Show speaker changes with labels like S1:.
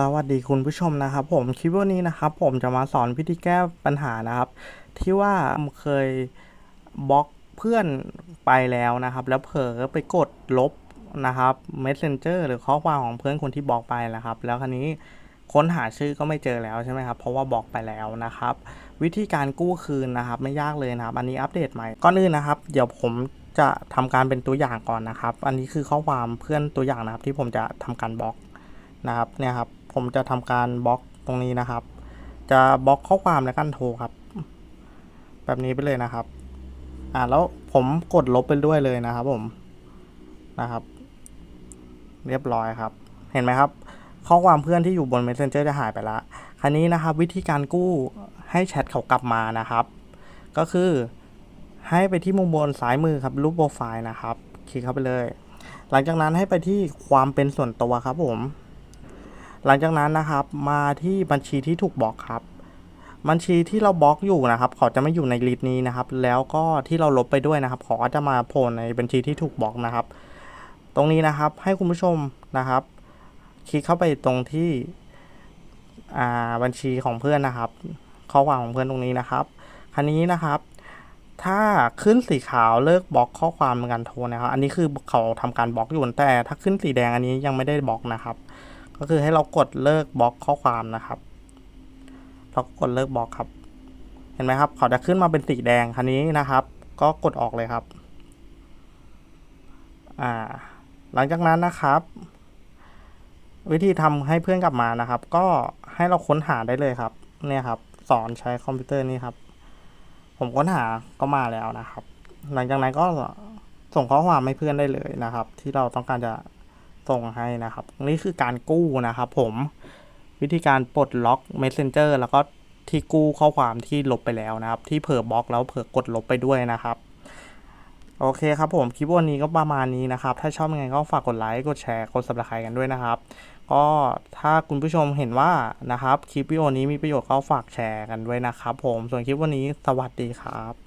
S1: สวัสดีคุณผู้ชมนะครับ ผมคลิปวันนี้นะครับ ผมจะมาสอนวิธีแก้ปัญหานะครับ ที่ว่าเคยบล็อกเพื่อนไปแล้วนะครับ แล้วเผลอไปกดลบนะครับ Messenger หรือข้อความของเพื่อนคนที่บล็อกไปนะครับ แล้วคราวนี้ค้นหาชื่อก็ไม่เจอแล้วใช่ไหมครับเพราะว่าบล็อกไปแล้วนะครับ วิธีการกู้คืนนะครับ ไม่ยากเลยนะครับ อันนี้อัปเดตใหม่ก่อนอื่นนะครับ เดี๋ยวผมจะทำการเป็นตัวอย่างก่อนนะครับ อันนี้คือข้อความเพื่อนตัวอย่างนะครับที่ผมจะทำการบล็อกนะครับเนี่ยครับ ผมจะทำการบล็อกตรงนี้นะครับ จะบล็อกข้อความและการโทรครับ แบบนี้ไปเลยนะครับ อ่าแล้วผมกดลบไปด้วยเลยนะครับ ผมนะครับ เรียบร้อยครับ เห็นไหมครับ ข้อความเพื่อนที่อยู่บน Messenger จะหายไปละคราวนี้นะครับ วิธีการกู้ให้แชทเขากลับมานะครับ ก็คือให้ไปที่มุมบนซ้ายมือครับรูปโปรไฟล์นะครับ คลิกเข้าไปเลย หลังจากนั้นให้ไปที่ความเป็นส่วนตัวครับผม หลังจากนั้นนะครับมาที่บัญชีที่ถูกบล็อกครับ บัญชีที่เราบล็อกอยู่นะครับ เขาจะไม่อยู่ในลิสต์นี้นะครับ แล้วก็ที่เราลบไปด้วยนะครับเขาก็จะมาโผล่ในบัญชีที่ถูกบล็อกนะครับ ตรงนี้นะครับให้คุณผู้ชมนะครับ คลิกเข้าไปตรงที่อ่าบัญชีของเพื่อนนะครับ ข้อความของเพื่อนตรงนี้นะครับคันนี้นะครับถ้าขึ้นสีขาวเลิกบล็อกข้อความในการโทรนะครับ อันนี้คือเขาทำการบล็อกอยู่แต่ถ้าขึ้นสีแดงอันนี้ยังไม่ได้บล็อกนะครับ ก็คือให้เรากดเลิกบล็อกข้อความนะครับ เรากดเลิกบล็อกครับ เห็นไหมครับ เขาจะขึ้นมาเป็นสีแดงคันนี้นะครับ ก็กดออกเลยครับ อ่า หลังจากนั้นนะครับ วิธีทำให้เพื่อนกลับมานะครับ ก็ให้เราค้นหาได้เลยครับ เนี่ยครับ สอนใช้คอมพิวเตอร์นี่ครับ ผมค้นหาก็มาแล้วนะครับ หลังจากนั้นก็ส่งข้อความให้เพื่อนได้เลยนะครับ ที่เราต้องการจะ ส่งให้นะครับ นี่คือการกู้นะครับผมวิธีการปลดล็อก Messenger แล้วก็ที่กู้ข้อความที่ลบไปแล้วนะครับ ที่เผลอบล็อกแล้วเผลอกดลบไปด้วยนะครับโอเคครับผมคลิปวันนี้ก็ประมาณนี้นะครับ ถ้าชอบยังไงก็ฝากกดไลค์กดแชร์กด subscribe กันด้วยนะครับ ก็ถ้าคุณผู้ชมเห็นว่านะครับ คลิปวิดีโอนี้มีประโยชน์ก็ฝากแชร์กันด้วยนะครับ ผมส่วนคลิปวันนี้สวัสดีครับ